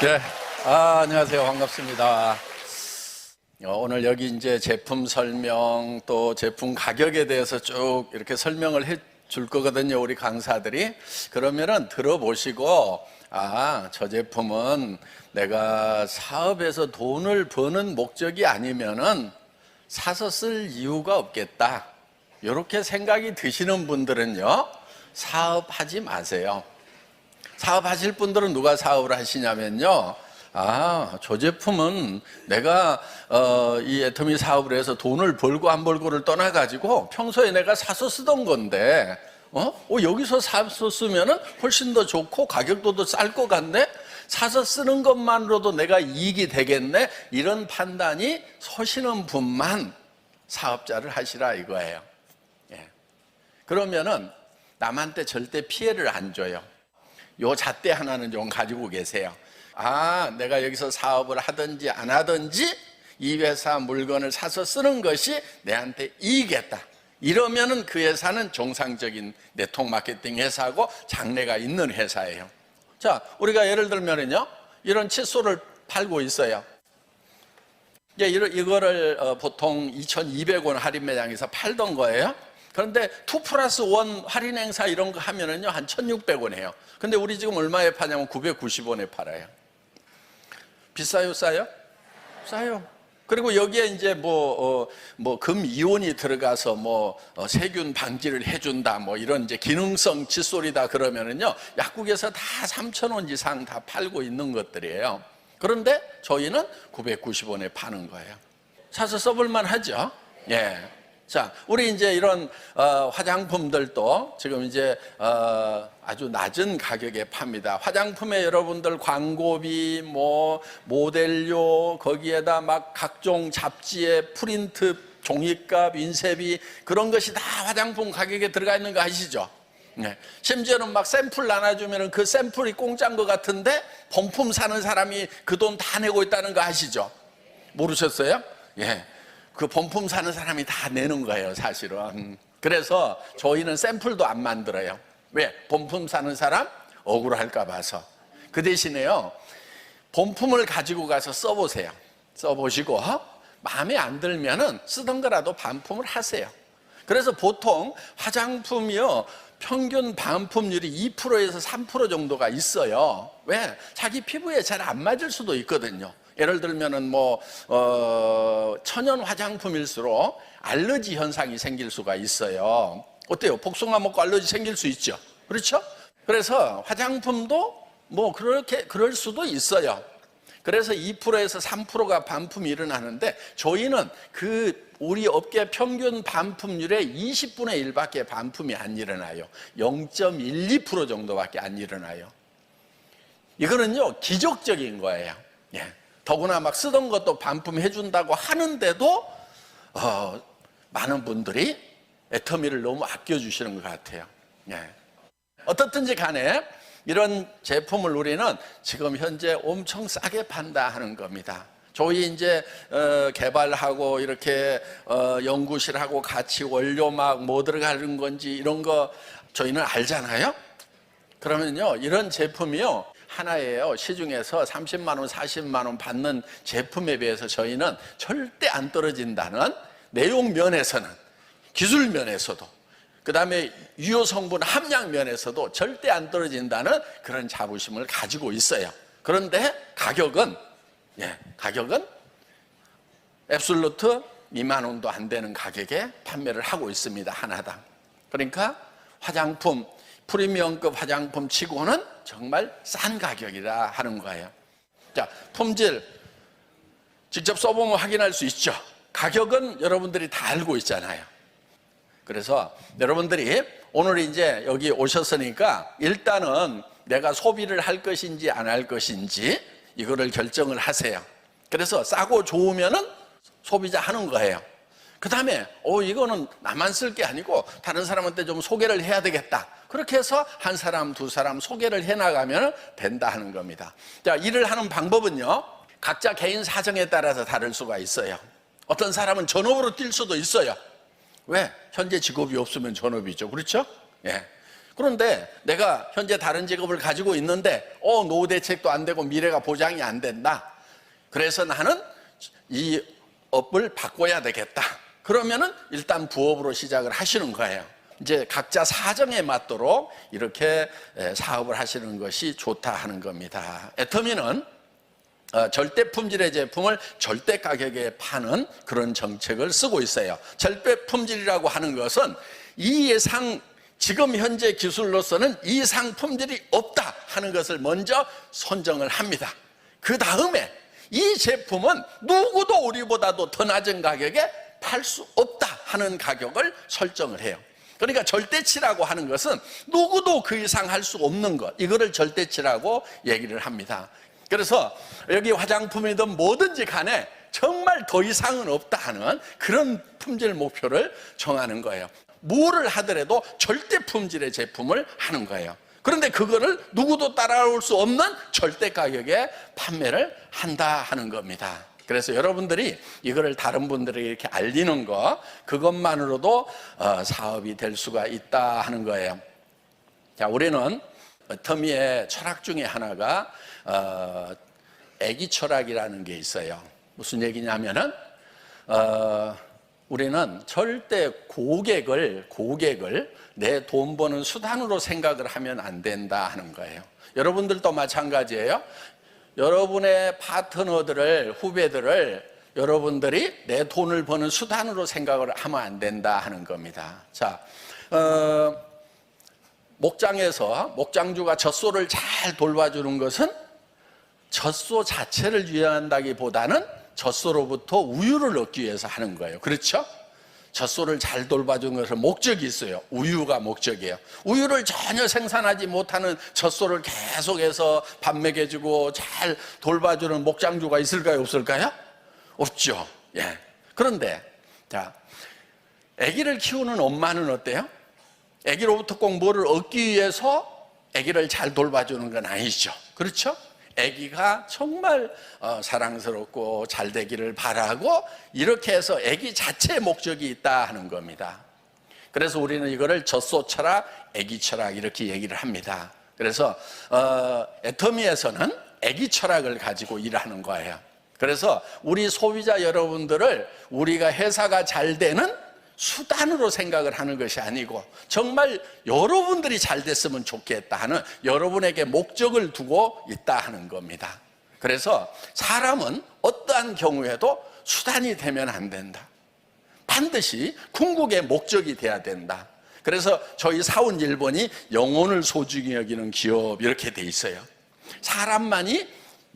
네. 아, 안녕하세요. 반갑습니다. 어, 오늘 여기 이제 제품 설명 또 제품 가격에 대해서 쭉 이렇게 설명을 해 줄 거거든요. 우리 강사들이. 그러면은 들어보시고 아, 저 제품은 내가 사업에서 돈을 버는 목적이 아니면은 사서 쓸 이유가 없겠다. 이렇게 생각이 드시는 분들은요. 사업하지 마세요. 사업하실 분들은 누가 사업을 하시냐면요. 아, 저 제품은 내가 어, 이 애터미 사업을 해서 돈을 벌고 안 벌고를 떠나 가지고 평소에 내가 사서 쓰던 건데, 어? 어, 여기서 사서 쓰면은 훨씬 더 좋고 가격도 더 쌀 것 같네? 사서 쓰는 것만으로도 내가 이익이 되겠네? 이런 판단이 서시는 분만 사업자를 하시라 이거예요. 예. 그러면은 남한테 절대 피해를 안 줘요. 요 잣대 하나는 좀 가지고 계세요. 아, 내가 여기서 사업을 하든지 안 하든지 이 회사 물건을 사서 쓰는 것이 내한테 이익이겠다. 이러면은 그 회사는 정상적인 네트워크 마케팅 회사고 장래가 있는 회사예요. 자, 우리가 예를 들면은요, 이런 칫솔을 팔고 있어요. 이제 이거- 이거를 어, 보통 2,200원 할인 매장에서 팔던 거예요. 그런데 2 플러스 1 할인 행사 이런 거 하면은요, 한 1,600원 해요. 근데 우리 지금 얼마에 파냐면 990원에 팔아요. 비싸요, 싸요? 싸요. 그리고 여기에 이제 뭐, 어, 뭐, 금 이온이 들어가서 뭐, 어, 세균 방지를 해준다, 뭐, 이런 이제 기능성 칫솔이다 그러면은요, 약국에서 다 3,000원 이상 다 팔고 있는 것들이에요. 그런데 저희는 990원에 파는 거예요. 사서 써볼만 하죠? 예. 자, 우리 이제 이런 어, 화장품들도 지금 이제 어, 아주 낮은 가격에 팝니다. 화장품에 여러분들 광고비, 뭐 모델료 거기에다 막 각종 잡지의 프린트 종이값, 인쇄비 그런 것이 다 화장품 가격에 들어가 있는 거 아시죠? 네. 심지어는 막 샘플 나눠주면 그 샘플이 공짜인 것 같은데 본품 사는 사람이 그 돈 다 내고 있다는 거 아시죠? 모르셨어요? 예. 그 본품 사는 사람이 다 내는 거예요, 사실은. 그래서 저희는 샘플도 안 만들어요. 왜? 본품 사는 사람 억울할까 봐서. 그 대신에요, 본품을 가지고 가서 써보세요. 써보시고, 마음에 안 들면은 쓰던 거라도 반품을 하세요. 그래서 보통 화장품이요, 평균 반품률이 2%에서 3% 정도가 있어요. 왜? 자기 피부에 잘 안 맞을 수도 있거든요. 예를 들면은 뭐, 어, 천연 화장품일수록 알러지 현상이 생길 수가 있어요. 어때요? 복숭아 먹고 알러지 생길 수 있죠? 그렇죠? 그래서 화장품도 뭐 그렇게, 그럴 수도 있어요. 그래서 2%에서 3%가 반품이 일어나는데 저희는 그 우리 업계 평균 반품률의 20분의 1밖에 반품이 안 일어나요. 0.12% 정도밖에 안 일어나요. 이거는요, 기적적인 거예요. 예. 더구나 막 쓰던 것도 반품해 준다고 하는데도 어, 많은 분들이 애터미를 너무 아껴 주시는 것 같아요. 예. 어떻든지 간에 이런 제품을 우리는 지금 현재 엄청 싸게 판다 하는 겁니다. 저희 이제 어, 개발하고 이렇게 어, 연구실하고 같이 원료 막 뭐 들어가는 건지 이런 거 저희는 알잖아요. 그러면요 이런 제품이요 하나예요 시중에서 30만 원, 40만 원 받는 제품에 비해서 저희는 절대 안 떨어진다는 내용 면에서는 기술 면에서도 그 다음에 유효 성분 함량 면에서도 절대 안 떨어진다는 그런 자부심을 가지고 있어요. 그런데 가격은 예, 가격은 앱솔루트 2만 원도 안 되는 가격에 판매를 하고 있습니다. 하나당. 그러니까 화장품 프리미엄급 화장품 치고는 정말 싼 가격이라 하는 거예요. 자, 품질 직접 써보면 확인할 수 있죠. 가격은 여러분들이 다 알고 있잖아요. 그래서 여러분들이 오늘 이제 여기 오셨으니까 일단은 내가 소비를 할 것인지 안 할 것인지 이거를 결정을 하세요. 그래서 싸고 좋으면은 소비자 하는 거예요. 그 다음에, 어, 이거는 나만 쓸 게 아니고 다른 사람한테 좀 소개를 해야 되겠다. 그렇게 해서 한 사람, 두 사람 소개를 해 나가면 된다 하는 겁니다. 자, 일을 하는 방법은요, 각자 개인 사정에 따라서 다를 수가 있어요. 어떤 사람은 전업으로 뛸 수도 있어요. 왜? 현재 직업이 없으면 전업이죠. 그렇죠? 예. 그런데 내가 현재 다른 직업을 가지고 있는데 어 노후 대책도 안 되고 미래가 보장이 안 된다. 그래서 나는 이 업을 바꿔야 되겠다. 그러면은 일단 부업으로 시작을 하시는 거예요. 이제 각자 사정에 맞도록 이렇게 에, 사업을 하시는 것이 좋다 하는 겁니다. 애터미는 어, 절대 품질의 제품을 절대 가격에 파는 그런 정책을 쓰고 있어요. 절대 품질이라고 하는 것은 이 예상 지금 현재 기술로서는 이 이상 품질이 없다 하는 것을 먼저 선정을 합니다. 그 다음에 이 제품은 누구도 우리보다도 더 낮은 가격에 팔 수 없다 하는 가격을 설정을 해요. 그러니까 절대치라고 하는 것은 누구도 그 이상 할 수 없는 것, 이거를 절대치라고 얘기를 합니다. 그래서 여기 화장품이든 뭐든지 간에 정말 더 이상은 없다 하는 그런 품질 목표를 정하는 거예요. 뭐를 하더라도 절대 품질의 제품을 하는 거예요. 그런데 그거를 누구도 따라올 수 없는 절대 가격에 판매를 한다 하는 겁니다. 그래서 여러분들이 이거를 다른 분들에게 이렇게 알리는 거, 그것만으로도 어, 사업이 될 수가 있다 하는 거예요. 자, 우리는 터미의 철학 중에 하나가 어, 애기 철학이라는 게 있어요. 무슨 얘기냐면은 어, 우리는 절대 고객을 고객을 내 돈 버는 수단으로 생각을 하면 안 된다 하는 거예요. 여러분들도 마찬가지예요. 여러분의 파트너들을 후배들을 여러분들이 내 돈을 버는 수단으로 생각을 하면 안 된다 하는 겁니다. 자, 어, 목장에서 목장주가 젖소를 잘 돌봐주는 것은 젖소 자체를 유연한다기보다는 젖소로부터 우유를 얻기 위해서 하는 거예요. 그렇죠? 젖소를 잘 돌봐주는 것은 목적이 있어요. 우유가 목적이에요. 우유를 전혀 생산하지 못하는 젖소를 계속해서 밥 먹여주고 잘 돌봐주는 목장주가 있을까요? 없을까요? 없죠. 예. 그런데, 자, 아기를 키우는 엄마는 어때요? 아기로부터 꼭 뭐를 얻기 위해서 아기를 잘 돌봐주는 건 아니죠. 그렇죠? 아기가 정말 어, 사랑스럽고 잘 되기를 바라고 이렇게 해서 아기 자체의 목적이 있다 하는 겁니다. 그래서 우리는 이거를 젖소 철학, 아기 철학 이렇게 얘기를 합니다. 그래서 어, 애터미에서는 아기 철학을 가지고 일하는 거예요. 그래서 우리 소비자 여러분들을 우리가 회사가 잘 되는 수단으로 생각을 하는 것이 아니고 정말 여러분들이 잘 됐으면 좋겠다 하는 여러분에게 목적을 두고 있다 하는 겁니다. 그래서 사람은 어떠한 경우에도 수단이 되면 안 된다. 반드시 궁극의 목적이 돼야 된다. 그래서 저희 사원 일본이 영혼을 소중히 여기는 기업 이렇게 돼 있어요. 사람만이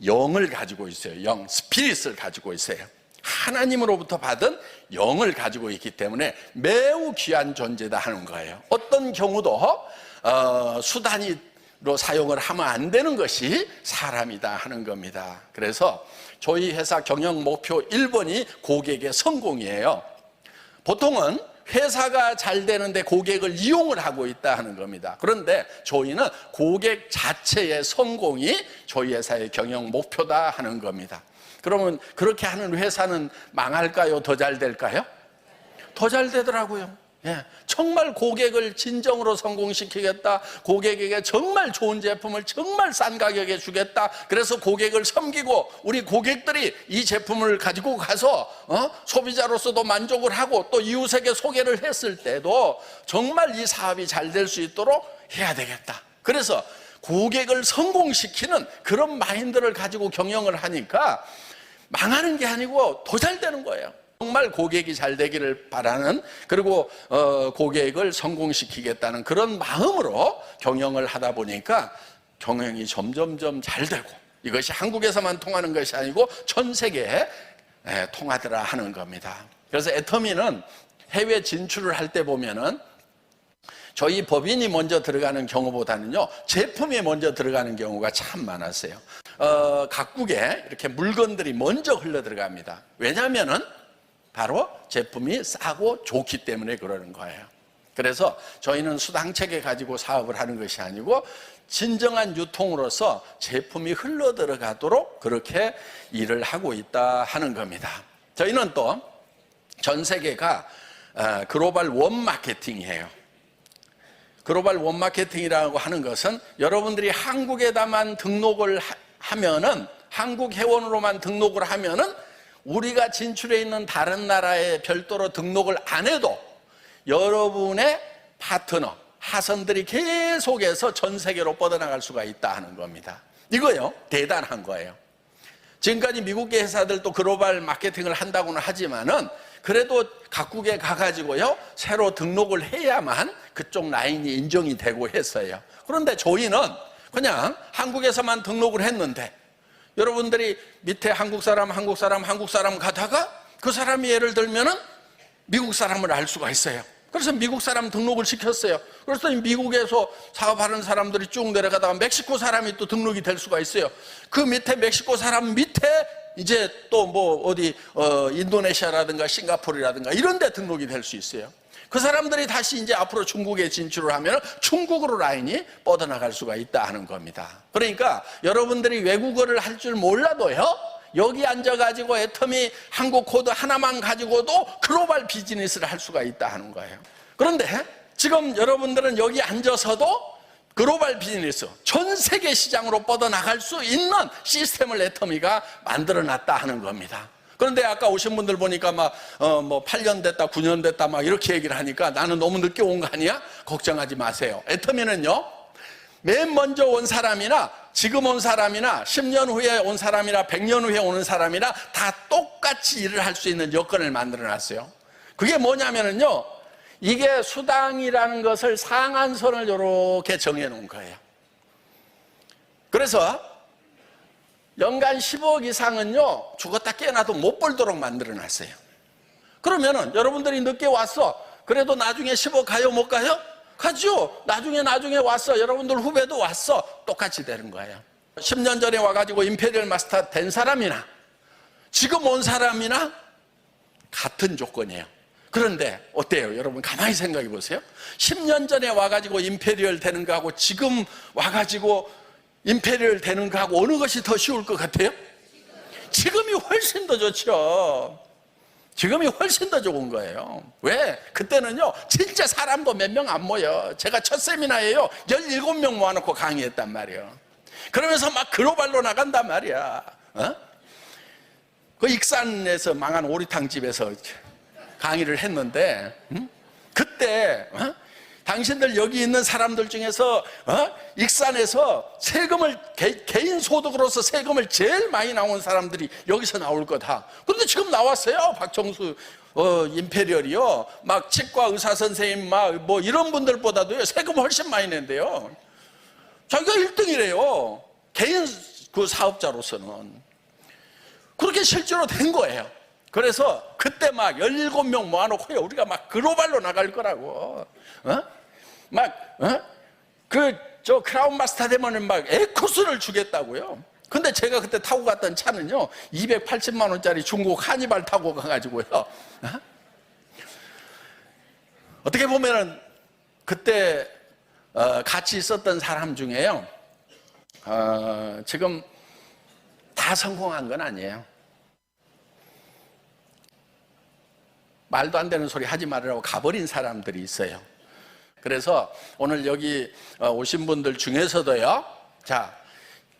영을 가지고 있어요. 영, 스피릿을 가지고 있어요. 하나님으로부터 받은 영을 가지고 있기 때문에 매우 귀한 존재다 하는 거예요. 어떤 경우도 어, 수단으로 사용을 하면 안 되는 것이 사람이다 하는 겁니다. 그래서 저희 회사 경영 목표 1번이 고객의 성공이에요. 보통은 회사가 잘 되는데 고객을 이용을 하고 있다 하는 겁니다. 그런데 저희는 고객 자체의 성공이 저희 회사의 경영 목표다 하는 겁니다. 그러면 그렇게 하는 회사는 망할까요? 더 잘 될까요? 더 잘 되더라고요. 예, 정말 고객을 진정으로 성공시키겠다. 고객에게 정말 좋은 제품을 정말 싼 가격에 주겠다. 그래서 고객을 섬기고 우리 고객들이 이 제품을 가지고 가서 어? 소비자로서도 만족을 하고 또 이웃에게 소개를 했을 때도 정말 이 사업이 잘 될 수 있도록 해야 되겠다. 그래서 고객을 성공시키는 그런 마인드를 가지고 경영을 하니까 망하는 게 아니고 더 잘 되는 거예요. 정말 고객이 잘 되기를 바라는 그리고 어, 고객을 성공시키겠다는 그런 마음으로 경영을 하다 보니까 경영이 점점점 잘 되고 이것이 한국에서만 통하는 것이 아니고 전 세계에 에, 통하더라 하는 겁니다. 그래서 애터미는 해외 진출을 할 때 보면은 저희 법인이 먼저 들어가는 경우보다는요, 제품이 먼저 들어가는 경우가 참 많았어요. 어, 각국에 이렇게 물건들이 먼저 흘러 들어갑니다. 왜냐하면은 바로 제품이 싸고 좋기 때문에 그러는 거예요. 그래서 저희는 수당체계 가지고 사업을 하는 것이 아니고 진정한 유통으로서 제품이 흘러 들어가도록 그렇게 일을 하고 있다 하는 겁니다. 저희는 또 전 세계가 어, 글로벌 원 마케팅이에요. 글로벌 원 마케팅이라고 하는 것은 여러분들이 한국에다만 등록을 하- 하면은 한국 회원으로만 등록을 하면은 우리가 진출해 있는 다른 나라에 별도로 등록을 안 해도 여러분의 파트너, 하선들이 계속해서 전 세계로 뻗어나갈 수가 있다 하는 겁니다. 이거요, 대단한 거예요. 지금까지 미국계 회사들도 글로벌 마케팅을 한다고는 하지만은 그래도 각국에 가가지고요 새로 등록을 해야만 그쪽 라인이 인정이 되고 했어요. 그런데 저희는 그냥 한국에서만 등록을 했는데 여러분들이 밑에 한국 사람, 한국 사람, 한국 사람 가다가 그 사람이 예를 들면은 미국 사람을 알 수가 있어요. 그래서 미국 사람 등록을 시켰어요. 그래서 미국에서 사업하는 사람들이 쭉 내려가다가 멕시코 사람이 또 등록이 될 수가 있어요. 그 밑에 멕시코 사람 밑에 이제 또 뭐 어디 어 인도네시아라든가 싱가포르라든가 이런 데 등록이 될 수 있어요. 그 사람들이 다시 이제 앞으로 중국에 진출을 하면 중국으로 라인이 뻗어나갈 수가 있다 하는 겁니다. 그러니까 여러분들이 외국어를 할 줄 몰라도요. 여기 앉아가지고 애터미 한국 코드 하나만 가지고도 글로벌 비즈니스를 할 수가 있다 하는 거예요. 그런데 지금 여러분들은 여기 앉아서도 글로벌 비즈니스, 전 세계 시장으로 뻗어나갈 수 있는 시스템을 애터미가 만들어 놨다 하는 겁니다. 그런데 아까 오신 분들 보니까 막, 어, 뭐, 8년 됐다, 9년 됐다, 막 이렇게 얘기를 하니까 나는 너무 늦게 온 거 아니야? 걱정하지 마세요. 애터미는요, 맨 먼저 온 사람이나 지금 온 사람이나 10년 후에 온 사람이나 100년 후에 오는 사람이나 다 똑같이 일을 할 수 있는 여건을 만들어 놨어요. 그게 뭐냐면은요, 이게 수당이라는 것을 상한선을 이렇게 정해 놓은 거예요. 그래서 연간 10억 이상은요, 죽었다 깨어나도 못 벌도록 만들어 놨어요. 그러면은 여러분들이 늦게 왔어. 그래도 나중에 10억 가요, 못 가요? 가죠. 나중에 나중에 왔어. 여러분들 후배도 왔어. 똑같이 되는 거예요. 10년 전에 와가지고 임페리얼 마스터 된 사람이나 지금 온 사람이나 같은 조건이에요. 그런데 어때요? 여러분 가만히 생각해 보세요. 10년 전에 와가지고 임페리얼 되는 거하고 지금 와가지고 임페리얼 되는 거하고 어느 것이 더 쉬울 것 같아요? 지금이 훨씬 더 좋죠. 지금이 훨씬 더 좋은 거예요. 왜? 그때는요, 진짜 사람도 몇 명 안 모여. 제가 첫 세미나에요, 17명 모아놓고 강의했단 말이에요. 그러면서 막 글로벌로 나간단 말이야. 어? 그 익산에서 망한 오리탕 집에서 강의를 했는데, 음? 그때, 어? 당신들 여기 있는 사람들 중에서 어? 익산에서 세금을 개, 개인 소득으로서 세금을 제일 많이 나온 사람들이 여기서 나올 거다. 그런데 지금 나왔어요. 박정수 어, 임페리얼이요. 막 치과 의사 선생님 막 뭐 이런 분들보다도요 세금 훨씬 많이 낸대요. 자기가 1등이래요. 개인 그 사업자로서는 그렇게 실제로 된 거예요. 그래서 그때 막 17명 모아놓고 우리가 막 글로벌로 나갈 거라고. 어? 막, 어? 그, 저 크라운 마스터 되면은 막 에코스를 주겠다고요. 근데 제가 그때 타고 갔던 차는요, 280만 원짜리 중국 하니발 타고 가가지고요. 어? 어떻게 보면은 그때 어, 같이 있었던 사람 중에요, 어, 지금 다 성공한 건 아니에요. 말도 안 되는 소리 하지 말으라고 가버린 사람들이 있어요. 그래서 오늘 여기 어, 오신 분들 중에서도요, 자,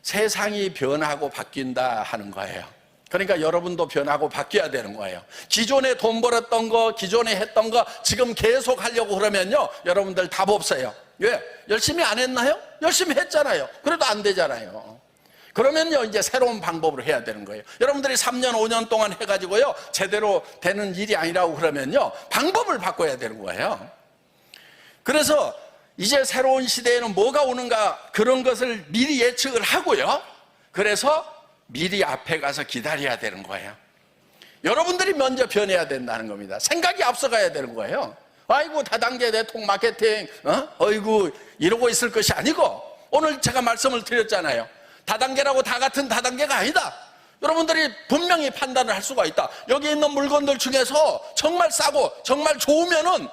세상이 변하고 바뀐다 하는 거예요. 그러니까 여러분도 변하고 바뀌어야 되는 거예요. 기존에 돈 벌었던 거, 기존에 했던 거 지금 계속 하려고 그러면요, 여러분들 답 없어요. 왜? 열심히 안 했나요? 열심히 했잖아요. 그래도 안 되잖아요. 그러면요, 이제 새로운 방법으로 해야 되는 거예요. 여러분들이 3년, 5년 동안 해가지고요, 제대로 되는 일이 아니라고 그러면요, 방법을 바꿔야 되는 거예요. 그래서 이제 새로운 시대에는 뭐가 오는가 그런 것을 미리 예측을 하고요. 그래서 미리 앞에 가서 기다려야 되는 거예요. 여러분들이 먼저 변해야 된다는 겁니다. 생각이 앞서가야 되는 거예요. 아이고 다단계 대통 마케팅, 어? 어이구 이러고 있을 것이 아니고 오늘 제가 말씀을 드렸잖아요. 다단계라고 다 같은 다단계가 아니다. 여러분들이 분명히 판단을 할 수가 있다. 여기 있는 물건들 중에서 정말 싸고 정말 좋으면은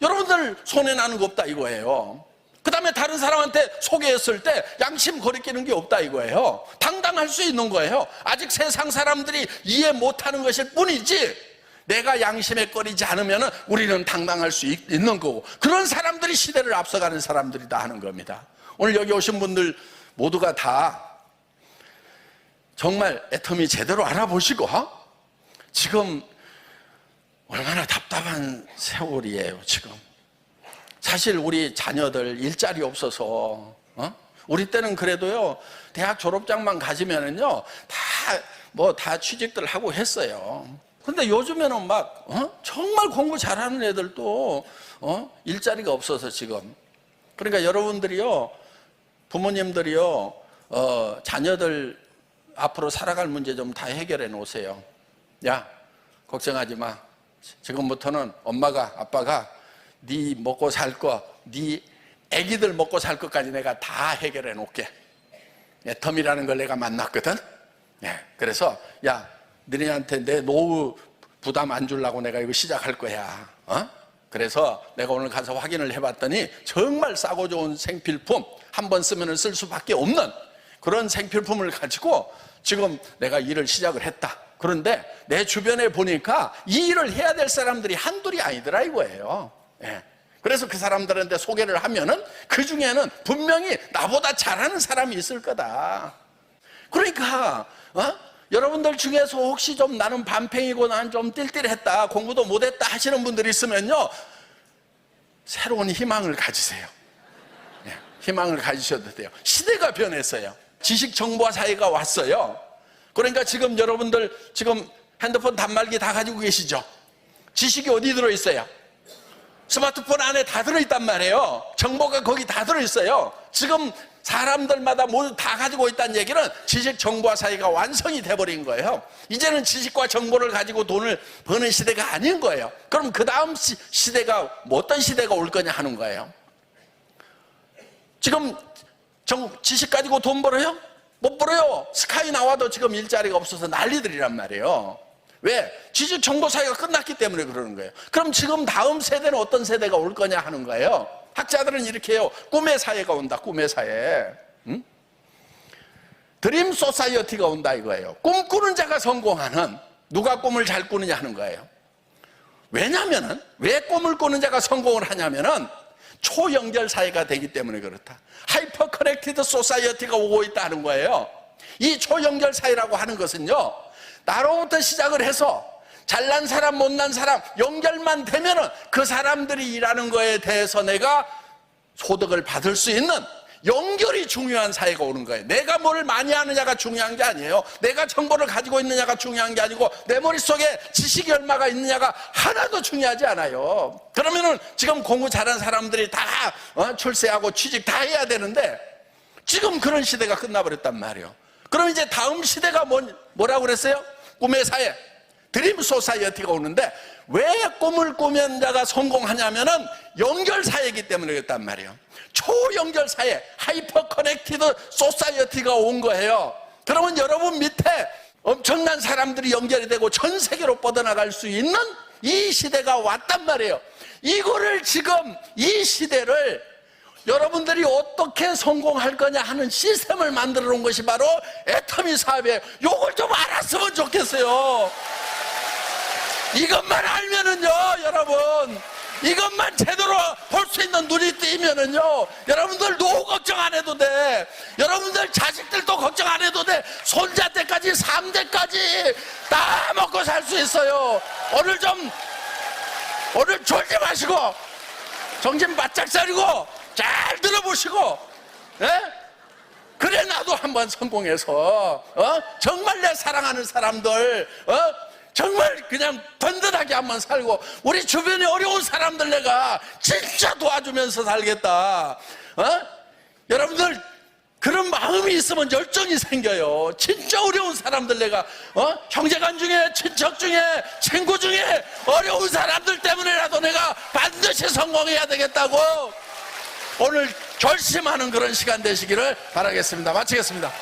여러분들 손해 나는 거 없다 이거예요. 그 다음에 다른 사람한테 소개했을 때 양심 거리끼는 게 없다 이거예요. 당당할 수 있는 거예요. 아직 세상 사람들이 이해 못하는 것일 뿐이지 내가 양심에 꺼리지 않으면 우리는 당당할 수 있- 있는 거고 그런 사람들이 시대를 앞서가는 사람들이다 하는 겁니다. 오늘 여기 오신 분들 모두가 다 정말 애터미 제대로 알아보시고 지금 얼마나 답답한 세월이에요, 지금. 사실 우리 자녀들 일자리 없어서, 어? 우리 때는 그래도요, 대학 졸업장만 가지면은요, 다, 뭐, 다 취직들 하고 했어요. 근데 요즘에는 막, 어? 정말 공부 잘하는 애들도, 어? 일자리가 없어서 지금. 그러니까 여러분들이요, 부모님들이요, 어, 자녀들 앞으로 살아갈 문제 좀 다 해결해 놓으세요. 야, 걱정하지 마. 지금부터는 엄마가 아빠가 네 먹고 살 거, 네 애기들 먹고 살 것까지 내가 다 해결해 놓을게. 예, 텀이라는 걸 내가 만났거든. 예, 그래서 야, 너네한테 내 노후 부담 안 주려고 내가 이거 시작할 거야. 어? 그래서 내가 오늘 가서 확인을 해봤더니 정말 싸고 좋은 생필품 한 번 쓰면 쓸 수밖에 없는 그런 생필품을 가지고 지금 내가 일을 시작을 했다. 그런데 내 주변에 보니까 이 일을 해야 될 사람들이 한둘이 아니더라 이거예요. 예. 그래서 그 사람들한테 소개를 하면은 그 중에는 분명히 나보다 잘하는 사람이 있을 거다. 그러니까 어? 여러분들 중에서 혹시 좀 나는 반팽이고 난 좀 띨띨했다 공부도 못했다 하시는 분들이 있으면요 새로운 희망을 가지세요. 예, 희망을 가지셔도 돼요. 시대가 변했어요. 지식 정보화 사회가 왔어요. 그러니까 지금 여러분들 지금 핸드폰 단말기 다 가지고 계시죠? 지식이 어디 들어 있어요? 스마트폰 안에 다 들어있단 말이에요. 정보가 거기 다 들어있어요. 지금 사람들마다 모두 다 가지고 있다는 얘기는 지식 정보화 사회가 완성이 돼버린 거예요. 이제는 지식과 정보를 가지고 돈을 버는 시대가 아닌 거예요. 그럼 그 다음 시대가 뭐 어떤 시대가 올 거냐 하는 거예요. 지금 정, 지식 가지고 돈 벌어요? 못 벌어요. 스카이 나와도 지금 일자리가 없어서 난리들이란 말이에요. 왜? 지식 정보 사회가 끝났기 때문에 그러는 거예요. 그럼 지금 다음 세대는 어떤 세대가 올 거냐 하는 거예요. 학자들은 이렇게 해요. 꿈의 사회가 온다, 꿈의 사회. 응? 드림 소사이어티가 온다 이거예요. 꿈꾸는 자가 성공하는 누가 꿈을 잘 꾸느냐 하는 거예요. 왜냐면은 왜 꿈을 꾸는 자가 성공을 하냐면은 초연결 사회가 되기 때문에 그렇다. 하이퍼 커넥티드 소사이어티가 오고 있다는 거예요. 이 초연결 사회라고 하는 것은요. 나로부터 시작을 해서 잘난 사람, 못난 사람 연결만 되면은 그 사람들이 일하는 거에 대해서 내가 소득을 받을 수 있는 연결이 중요한 사회가 오는 거예요. 내가 뭘 많이 하느냐가 중요한 게 아니에요. 내가 정보를 가지고 있느냐가 중요한 게 아니고 내 머릿속에 지식이 얼마가 있느냐가 하나도 중요하지 않아요. 그러면은 지금 공부 잘한 사람들이 다 어, 출세하고 취직 다 해야 되는데 지금 그런 시대가 끝나버렸단 말이에요. 그럼 이제 다음 시대가 뭐, 뭐라고 그랬어요? 꿈의 사회. 드림 소사이어티가 오는데 왜 꿈을 꾸면 자가 성공하냐면은 연결 사회이기 때문에 그랬단 말이에요. 초연결 사회, 하이퍼 커넥티드 소사이어티가 온 거예요. 그러면 여러분 밑에 엄청난 사람들이 연결이 되고 전 세계로 뻗어나갈 수 있는 이 시대가 왔단 말이에요. 이거를 지금 이 시대를 여러분들이 어떻게 성공할 거냐 하는 시스템을 만들어 놓은 것이 바로 애터미 사업이에요. 요걸 좀 알았으면 좋겠어요. 이것만 알면은요, 여러분. 이것만 제대로 볼 수 있는 눈이 뜨이면은요, 여러분들 노후 걱정 안 해도 돼. 여러분들 자식들도 걱정 안 해도 돼. 손자 때까지, 3대까지 다 먹고 살 수 있어요. 오늘 좀, 오늘 졸지 마시고, 정신 바짝 차리고, 잘 들어보시고, 예? 그래 나도 한번 성공해서 어? 정말 내 사랑하는 사람들 어? 정말 그냥 든든하게 한번 살고 우리 주변에 어려운 사람들 내가 진짜 도와주면서 살겠다 어? 여러분들 그런 마음이 있으면 열정이 생겨요 진짜 어려운 사람들 내가 어? 형제간 중에 친척 중에 친구 중에 어려운 사람들 때문에라도 내가 반드시 성공해야 되겠다고 오늘 결심하는 그런 시간 되시기를 바라겠습니다. 마치겠습니다.